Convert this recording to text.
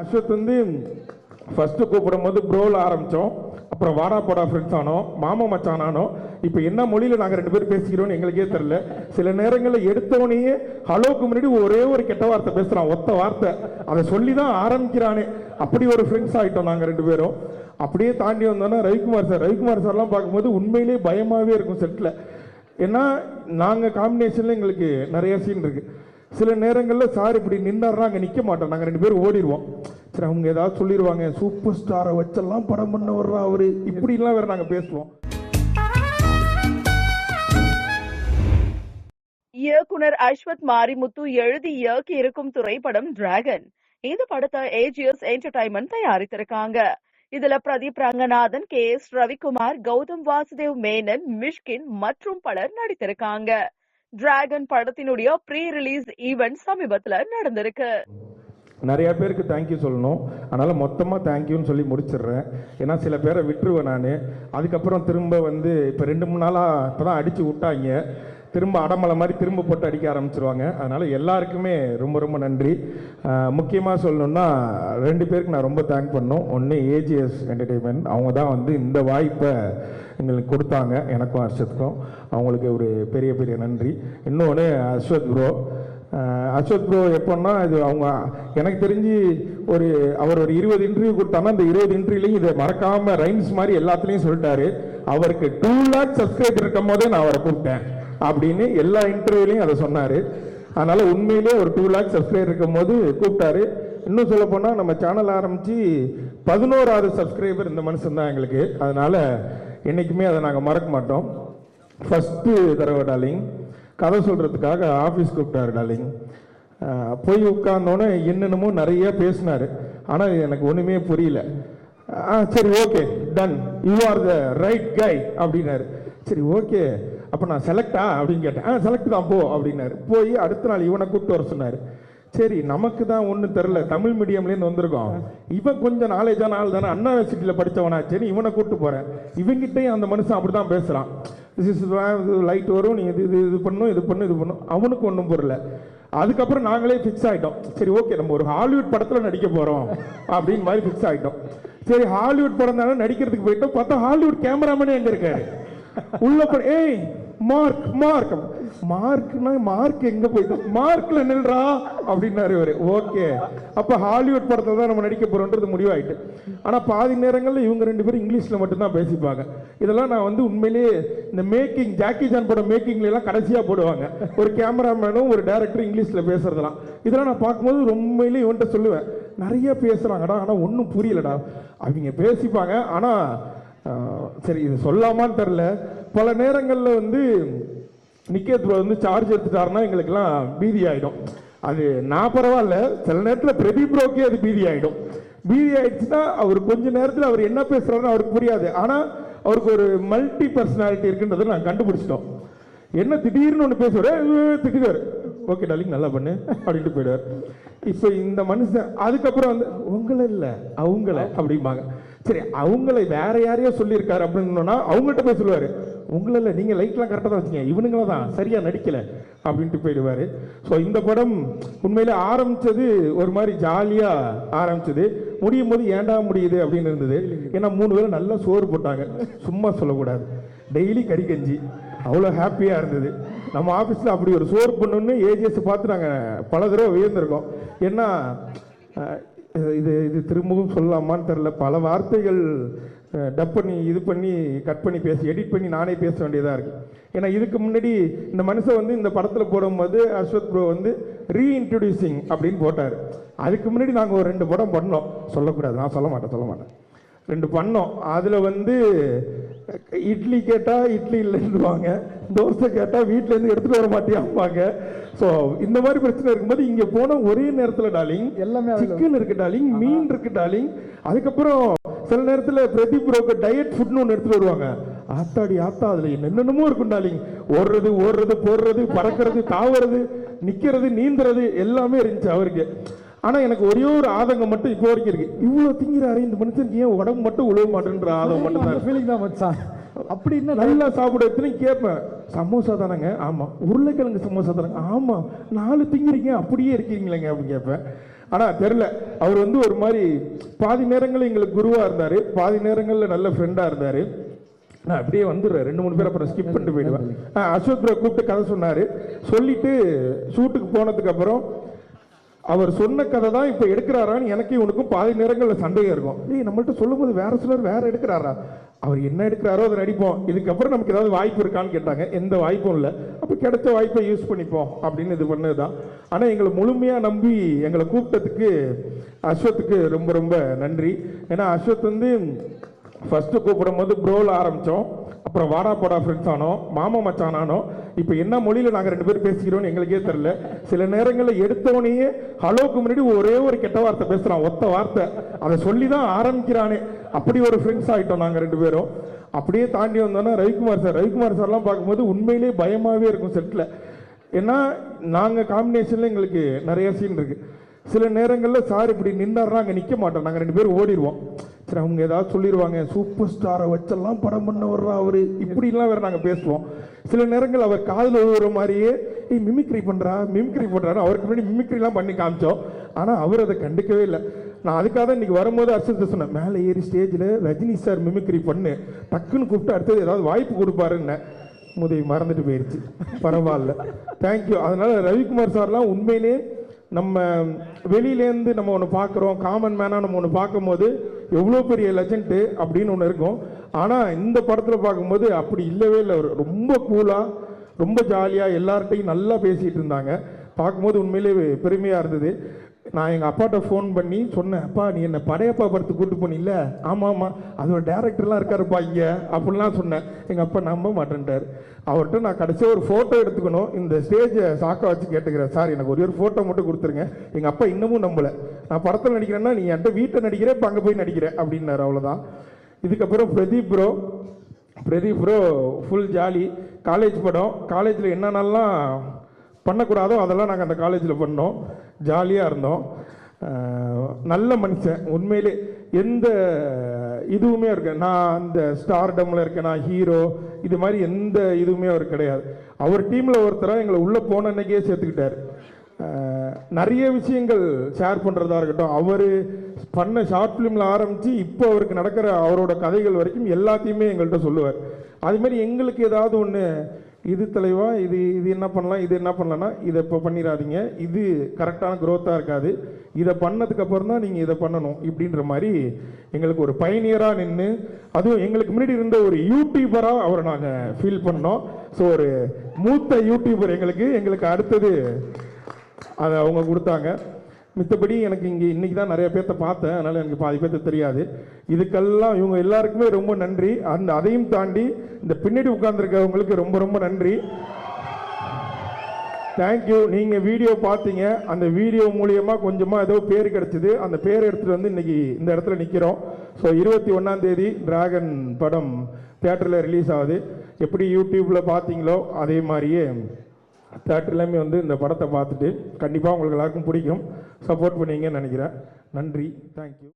அஸ்வத் வந்து ஃபர்ஸ்ட் கூப்பிடும் போது ப்ரோவில் ஆரம்பித்தோம் அப்புறம் வாடா போடா ஃப்ரெண்ட்ஸ் ஆனோம். மாமா மச்சான் ஆனோம். இப்போ என்ன மொழியில் நாங்கள் ரெண்டு பேரும் பேசிக்கிறோம்னு எங்களுக்கே தெரில சில நேரங்களில் எடுத்தவனையே ஹலோக்கு முன்னாடி ஒரே ஒரு கெட்ட வார்த்தை பேசுகிறான் ஒத்த வார்த்தை. அதை சொல்லி தான் ஆரம்பிக்கிறானே. அப்படி ஒரு ஃப்ரெண்ட்ஸ் ஆகிட்டோம் நாங்கள் ரெண்டு பேரும். அப்படியே தாண்டி வந்தோன்னா ரவிக்குமார் சார் ரவிக்குமார் சார்லாம் பார்க்கும்போது உண்மையிலேயே பயமாகவே இருக்கும் செட்டில் ஏன்னா நாங்கள் காம்பினேஷனில் எங்களுக்கு நிறைய சீன் இருக்குது சில நேரங்களில் சார் இப்படி நின்னார்னா அங்கே நிற்க மாட்டோம். நாங்கள் ரெண்டு பேரும் ஓடிடுவோம். சரி அவங்க ஏதாவது சொல்லிடுவாங்க. சூப்பர் ஸ்டாரை வச்செல்லாம் படம் பண்ண வர்றா அவரு. இப்படிலாம் வேற நாங்கள் பேசுவோம். இயக்குனர் அஸ்வத் மாரிமுத்து எழுதி இயக்கி இருக்கும் திரைப்படம் டிராகன் இந்த படத்தை ஏஜிஎஸ் என்டர்டைன்மெண்ட் தயாரித்திருக்காங்க. இதுல பிரதீப் ரங்கநாதன் கே எஸ் ரவிக்குமார் கௌதம் வாசுதேவ் மேனன் மிஷ்கின் மற்றும் பலர் நடித்திருக்காங்க. டிராகன் படத்தினுடைய ப்ரீ ரிலீஸ் ஈவெண்ட் சமீபத்துல நடந்திருக்கு. நிறைய பேருக்கு தேங்க்யூ சொல்லணும். அதனால் மொத்தமாக தேங்க்யூன்னு சொல்லி முடிச்சிடுறேன். ஏன்னா சில பேரை விட்டுருவேன் நான். அதுக்கப்புறம் திரும்ப வந்து இப்போ ரெண்டு மூணு நாளாக இப்போ தான் அடித்து விட்டாங்க. திரும்ப அடமலை மாதிரி திரும்ப போட்டு அடிக்க ஆரம்பிச்சிருவாங்க. அதனால் எல்லாருக்குமே ரொம்ப ரொம்ப நன்றி. முக்கியமாக சொல்லணும்னா ரெண்டு பேருக்கு நான் ரொம்ப தேங்க் பண்ணோம். ஒன்று ஏஜிஎஸ் என்டர்டெயின்மெண்ட் அவங்க தான் வந்து இந்த வாய்ப்பை எங்களுக்கு கொடுத்தாங்க. எனக்கும் ஹர்ஷத்துக்கும். அவங்களுக்கு ஒரு பெரிய பெரிய நன்றி. இன்னொன்று அஸ்வத் ப்ரோ அஸ்வத் ப்ரோ எப்போன்னா இது அவங்க எனக்கு தெரிஞ்சு ஒரு அவர் ஒரு இருபது இன்டர்வியூ கொடுத்தாங்கன்னா அந்த இருபது இன்டர்வியூலையும் இதை மறக்காமல் ரைம்ஸ் மாதிரி எல்லாத்துலேயும் சொல்லிட்டாரு. அவருக்கு டூ லேக் சப்ஸ்கிரைபர் இருக்கும் போதே நான் அவரை கூப்பிட்டேன். அப்படின்னு எல்லா இன்டர்வியூலையும் அதை சொன்னார். அதனால உண்மையிலேயே ஒரு டூ லேக் சப்ஸ்கிரைபர் இருக்கும் போது கூப்பிட்டாரு. இன்னும் சொல்ல போனால் நம்ம சேனல் ஆரம்பித்து பதினோராவது சப்ஸ்கிரைபர் இந்த மனுஷன் தான் எங்களுக்கு. அதனால என்றைக்குமே அதை நாங்கள் மறக்க மாட்டோம். ஃபஸ்ட்டு தடவை டாலிங் கதை சொல்கிறதுக்காக ஆஃபீஸ் கூப்பிட்டாரு டாலிங் போய் உட்கார்ந்தோன்னே என்னென்னமோ நிறைய பேசினார். ஆனால் எனக்கு ஒன்றுமே புரியல. ஆ சரி okay done you are the right guy அப்படின்னாரு. சரி ஓகே அப்போ நான் செலக்டா அப்படின்னு கேட்டேன். ஆ செலக்ட் தான் போ அப்படின்னாரு. போய் அடுத்த நாள் இவனை கூப்பிட்டு வர சொன்னார். சரி நமக்கு தான் ஒன்றும் தெரில தமிழ் மீடியம்லேருந்து வந்திருக்கோம். இவன் கொஞ்சம் நாலேஜான ஆள் தானே. அண்ணா யூனிவர்சிட்டியில் படித்தவனாச்சேன்னு இவனை கூப்பிட்டு போகிறேன் இவங்கிட்டையும் அந்த மனுஷன் அப்படி தான் பேசுகிறான் திஸ் இஸ் லைட் வரும். நீ இது இது இது பண்ணும் இது பண்ணும் இது பண்ணும். அவனுக்கு ஒன்றும் புரியல. அதுக்கப்புறம் நாங்களே ஃபிக்ஸ் ஆகிட்டோம் சரி ஓகே நம்ம ஒரு ஹாலிவுட் படத்தில் நடிக்க போகிறோம் அப்படின்னு மாதிரி ஃபிக்ஸ் ஆகிட்டோம் சரி ஹாலிவுட் படம் தானே நடிக்கிறதுக்கு போயிட்டோம். பார்த்தா ஹாலிவுட் கேமராமேனே எங்கே இருக்காரு? உள்ள ஏய் மார்க் மார்க் மார்க்னா மார்க் எங்க போயிட்டு? மார்க்ல நில்றா? அப்படின்னாரு இவரு. ஓகே அப்ப ஹாலிவுட் படத்துல தான் நம்ம நடிக்க போறோம்ன்றது முடிவாயிட்டு. ஆனா பாதி நேரங்களில் இவங்க ரெண்டு பேரும் இங்கிலீஷ்ல மட்டும்தான் பேசிப்பாங்க. இதெல்லாம் நான் வந்து உண்மையிலேயே இந்த மேக்கிங் ஜாக்கி ஜான் படம் மேக்கிங்ல எல்லாம் கடைசியா போடுவாங்க. ஒரு கேமராமேனும் ஒரு டேரக்டர் இங்கிலீஷ்ல பேசுறதெல்லாம். இதெல்லாம் நான் பார்க்கும்போது உண்மையிலேயே இவன்கிட்ட சொல்லுவேன். நிறைய பேசுறாங்கடா ஆனா ஒன்றும் புரியலடா. அவங்க பேசிப்பாங்க. ஆனா சரி இது சொல்லாமான்னு தெரில பல நேரங்களில் வந்து நிக்கேத் ப்ரோ வந்து சார்ஜ் எடுத்துட்டாருன்னா எங்களுக்கெல்லாம் பீதி ஆகிடும் அது நான் பரவாயில்ல. சில நேரத்தில் பிரதீப் ப்ரோக்கே அது பீதி ஆகிடும் பீதி ஆயிடுச்சுன்னா அவர் கொஞ்ச நேரத்தில் அவர் என்ன பேசுகிறாருன்னு அவருக்கு புரியாது. ஆனால் அவருக்கு ஒரு மல்டி பர்சனாலிட்டி இருக்குன்றதை நான் கண்டுபிடிச்சிட்டோம். என்ன திடீர்னு ஒன்று பேசுவார் திட்டுவார். ஓகே டாலிங் நல்லா பண்ணு அப்படின்ட்டு போயிடுவார். இப்போ இந்த மனுஷன் அதுக்கப்புறம் வந்து உங்களை இல்லை அவங்கள அப்படிம்பாங்க. சரி அவங்கள வேற யாரையோ சொல்லியிருக்காரு அப்படின்னா அவங்கள்ட்ட போய் சொல்லுவார். உங்களை இல்லை நீங்கள் லைட்லாம் கரெக்டாக தான் வச்சுங்க. இவனுங்கள தான் சரியாக நடிக்கலை அப்படின்ட்டு போயிடுவார். ஸோ இந்த படம் உண்மையில் ஆரம்பித்தது ஒரு மாதிரி ஜாலியாக ஆரம்பிச்சது. முடியும் போது ஏன்டா முடியுது அப்படின்னு இருந்தது. ஏன்னா மூணு பேரும் நல்லா சோறு போட்டாங்க. சும்மா சொல்லக்கூடாது. டெய்லி கறி கஞ்சி. அவ்வளோ ஹாப்பியாக இருந்தது. நம்ம ஆஃபீஸில் அப்படி ஒரு சோறு பண்ணணுன்னு ஏஜிஎஸ் பார்த்து நாங்கள் பல தடவை வியந்திருக்கோம். ஏன்னா இது இது திரும்பவும் சொல்லலாமான்னு தெரில பல வார்த்தைகள் டப் பண்ணி இது பண்ணி கட் பண்ணி பேசி எடிட் பண்ணி நானே பேச வேண்டியதாக இருக்குது ஏன்னா இதுக்கு முன்னாடி இந்த மனுஷன் வந்து இந்த படத்தில் போடும்போது அஸ்வத் ப்ரோ வந்து ரீஇன்ட்ரடியூசிங் அப்படின்னு போட்டார். அதுக்கு முன்னாடி நாங்கள் ஒரு ரெண்டு படம் பண்ணோம். சொல்லக்கூடாது. நான் சொல்ல மாட்டேன் சொல்ல மாட்டேன். ரெண்டு பண்ணோம். அதில் வந்து இட்லி கேட்டால் இட்லி இல்லைன்னுவாங்க. தோசை கேட்டால் வீட்டிலேருந்து எடுத்துகிட்டு வர மாட்டியாம்பாங்க. ஸோ இந்த மாதிரி பிரச்சனை இருக்கும்போது இங்கே போன ஒரே நேரத்தில் டாலிங் எல்லாமே. சிக்கன் இருக்கு. டாலிங் மீன் இருக்கு டாலிங் அதுக்கப்புறம் சில நேரத்தில் பிரதீப் ப்ரோக்கு டயட் ஃபுட்னு ஒன்று எடுத்துட்டு வருவாங்க. ஆத்தாடி ஆத்தா அதில் என்னென்னமோ இருக்கும் டாலிங் ஓடுறது ஓடுறது போடுறது பறக்கிறது தாவுறது நிற்கிறது நீந்துறது எல்லாமே இருந்துச்சு அவருக்கு. ஆனால் எனக்கு ஒரே ஒரு ஆதங்கம் மட்டும் இப்போ வரைக்கும் இருக்கு. இவ்வளோ திங்கிறாரு இந்த மனுஷனுக்கு ஏன் உடம்பு மட்டும் உழவு மாட்டேன்ற ஆதங்கம் மட்டும் தான் ஃபீலிங் தான் மச்சான். அப்படி என்ன நல்லா சாப்பிட எத்தனை கேட்பேன். சமோசா தானேங்க? ஆமாம் உருளைக்கிழங்கு சமோசா தானேங்க? ஆமாம் நாலு திங்கிறீங்க அப்படியே இருக்கீங்களேங்க அப்படின்னு கேட்பேன். ஆனால் தெரில அவர் வந்து ஒரு மாதிரி பாதி நேரங்கள் எங்களுக்கு குருவாக இருந்தார். பாதி நேரங்களில் நல்ல ஃப்ரெண்டாக இருந்தார். நான் அப்படியே வந்துடுறேன். ரெண்டு மூணு பேர் அப்புறம் ஸ்கிப் பண்ணிட்டு போயிடுவேன். அசோக் ப்ரோ கூப்பிட்டு கதை சொன்னார். சொல்லிட்டு ஷூட்டுக்கு போனதுக்கு அப்புறம் அவர் சொன்ன கதை தான் இப்போ எடுக்கிறாரான்னு எனக்கு இவனுக்கும் பாதி நேரங்களில் சந்தேகம் இருக்கும். ஏய் நம்மள்ட்ட சொல்லும்போது வேற சிலர் வேற எடுக்கிறாரா? அவர் என்ன எடுக்கிறாரோ அதை நடிப்போம். இதுக்கப்புறம் நமக்கு ஏதாவது வாய்ப்பு இருக்கான்னு கேட்டாங்க. எந்த வாய்ப்பும் இல்லை. அப்போ கிடைச்ச வாய்ப்பை யூஸ் பண்ணிப்போம் அப்படின்னு இது பண்ணது தான் ஆனால் எங்களை முழுமையாக நம்பி எங்களை கூப்பிட்டதுக்கு அஸ்வத்துக்கு ரொம்ப ரொம்ப நன்றி. ஏன்னா அஸ்வத் வந்து ஃபஸ்ட்டு கூப்பிடும் போது ப்ரோவில் ஆரம்பித்தோம் அப்புறம் வாடா போடா ஃப்ரெண்ட்ஸ் ஆனோம் மாமா மச்சான் ஆனோம். இப்போ என்ன மொழியில் நாங்கள் ரெண்டு பேரும் பேசிக்கிறோம்னு எங்களுக்கே தெரில சில நேரங்களில் எடுத்தவனையே ஹலோக்கு முன்னாடி ஒரே ஒரு கெட்ட வார்த்தை பேசுகிறான் ஒத்த வார்த்தை. அதை சொல்லி தான் ஆரம்பிக்கிறானே. அப்படி ஒரு ஃப்ரெண்ட்ஸ் ஆகிட்டோம் நாங்கள் ரெண்டு பேரும். அப்படியே தாண்டி வந்தோன்னா ரவிக்குமார் சார் ரவிக்குமார் சார்லாம் பார்க்கும்போது உண்மையிலேயே பயமாகவே இருக்கும் செட்டில் ஏன்னா நாங்கள் காம்பினேஷனில் எங்களுக்கு நிறைய சீன் இருக்குது சில நேரங்களில் சார் இப்படி நின்னார்னா அங்கே நிற்க மாட்டோம் நாங்கள் ரெண்டு பேரும் ஓடிடுவோம் சரி அவங்க ஏதாவது சொல்லிடுவாங்க சூப்பர் ஸ்டாரை வச்செல்லாம் படம் பண்ண வர்றா அவரு. இப்படிலாம் வேற நாங்கள் பேசுவோம். சில நேரங்கள் அவர் காதில் விழுற மாதிரியே ஏய் மிமிக்ரி பண்ணுறா மிமிக்ரி பண்ணுறாரு அவருக்கு முன்னாடி மிமிக்ரிலாம் பண்ணி காமிச்சோம். ஆனால் அவர் அதை கண்டுக்கவே இல்லை. நான் அதுக்காக தான் இன்னைக்கு வரும்போது அர்ஷத் சொன்னேன் மேலே ஏறி ஸ்டேஜில் ரஜினி சார் மிமிக்ரி பண்ணு. டக்குன்னு கூப்பிட்டு அடுத்தது ஏதாவது வாய்ப்பு கொடுப்பாருன்னு. முதவி மறந்துட்டு போயிடுச்சு பரவாயில்ல. தேங்க்யூ அதனால் ரவிக்குமார் சார்லாம் உண்மையிலே நம்ம வெளியிலேருந்து நம்ம ஒன்று பார்க்குறோம். காமன் மேனாக நம்ம ஒன்று பார்க்கும்போது எவ்வளோ பெரிய லெஜண்ட்டு அப்படின்னு ஒன்று இருக்கும். ஆனால் இந்த படத்தில் பார்க்கும்போது அப்படி இல்லவே இல்லை. அவர் ரொம்ப கூலாக ரொம்ப ஜாலியாக எல்லார்ட்டையும் நல்லா பேசிகிட்டு இருந்தாங்க. பார்க்கும்போது உண்மையிலே பெருமையாக இருந்தது. நான் எங்கள் அப்பாட்ட ஃபோன் பண்ணி சொன்னேன் அப்பா நீ என்ன படையப்பா படத்துக்கு கூட்டு போனில்ல ஆமாம் ஆமாம் அதோட டேரக்டர்லாம் இருக்காருப்பா இங்கே. அப்படிலாம் சொன்னேன். எங்கள் அப்பா நம்ப மாட்டேன்ட்டார். அவர்கிட்ட நான் கடைசியாக ஒரு ஃபோட்டோ எடுத்துக்கணும். இந்த ஸ்டேஜை சாக்க வச்சு கேட்டுக்கிறேன். சார் எனக்கு ஒரே ஒரு ஃபோட்டோ மட்டும் கொடுத்துருங்க. எங்கள் அப்பா இன்னமும் நம்பலை. நான் படத்தில் நடிக்கிறேன்னா நீ என்கிட்ட வீட்டை நடிக்கிறேன் இப்போ அங்கே போய் நடிக்கிற. அப்படின்னாரு. அவ்வளோதான் இதுக்கப்புறம் Pradeep bro Pradeep bro full jolly college படம். காலேஜில் என்னென்னலாம் பண்ணக்கூடாதோ அதெல்லாம் நாங்கள் அந்த காலேஜில் பண்ணோம். ஜாலியாக இருந்தோம். நல்ல மனுஷன். உண்மையிலே எந்த இதுவுமே இருக்கு நான் அந்த ஸ்டார்டமில் இருக்கேன் நான் ஹீரோ இது மாதிரி எந்த இதுவுமே அவர் கிடையாது. அவர் டீமில் ஒருத்தராக எங்களை உள்ளே போன அன்னைக்கே சேர்த்துக்கிட்டார். நிறைய விஷயங்கள் ஷேர் பண்ணுறதா இருக்கட்டும். அவர் பண்ண ஷார்ட் ஃபிலிமில் ஆரம்பித்து இப்போ அவருக்கு நடக்கிற அவரோட கதைகள் வரைக்கும் எல்லாத்தையுமே எங்கள்கிட்ட சொல்லுவார். அது மாதிரி எங்களுக்கு ஏதாவது ஒன்று இது தலைவா இது இது என்ன பண்ணலாம் இது என்ன பண்ணலன்னா இதை இப்போ பண்ணிடாதீங்க. இது கரெக்டான க்ரோத்தாக இருக்காது. இதை பண்ணதுக்கு அப்புறம் தான் நீங்கள் இதை பண்ணணும் இப்படின்ற மாதிரி எங்களுக்கு ஒரு பயணியராக நின்று அதுவும் எங்களுக்கு முன்னாடி இருந்த ஒரு யூடியூபராக அவரை நாங்கள் ஃபீல் பண்ணோம். ஸோ ஒரு மூத்த யூடியூபர் எங்களுக்கு எங்களுக்கு அடுத்தது அதை அவங்க கொடுத்தாங்க. மித்தபடி எனக்கு இங்கே இன்றைக்கி தான் நிறைய பேர்த்த பார்த்தேன். அதனால் எனக்கு பாதி பேர்த்த தெரியாது. இதுக்கெல்லாம் இவங்க எல்லாருக்குமே ரொம்ப நன்றி. அந்த அதையும் தாண்டி இந்த பின்னாடி உட்கார்ந்துருக்கவங்களுக்கு ரொம்ப ரொம்ப நன்றி. தேங்க்யூ நீங்கள் வீடியோ பார்த்தீங்க. அந்த வீடியோ மூலியமாக கொஞ்சமாக ஏதோ பேர் கிடச்சிது. அந்த பேர் எடுத்துகிட்டு வந்து இன்னைக்கு இந்த இடத்துல நிற்கிறோம் ஸோ இருபத்தி ஒன்றாம் தேதி டிராகன் படம் தேட்டரில் ரிலீஸ் ஆகுது. எப்படி யூடியூப்பில் பார்த்தீங்களோ அதே மாதிரியே. தேட்டர்லேயுமே வந்து இந்த படத்தை பார்த்துட்டு கண்டிப்பாக உங்களுக்கு எல்லாருக்கும் பிடிக்கும். சப்போர்ட் பண்ணுவீங்கன்னு நினைக்கிறேன். நன்றி. தேங்க்யூ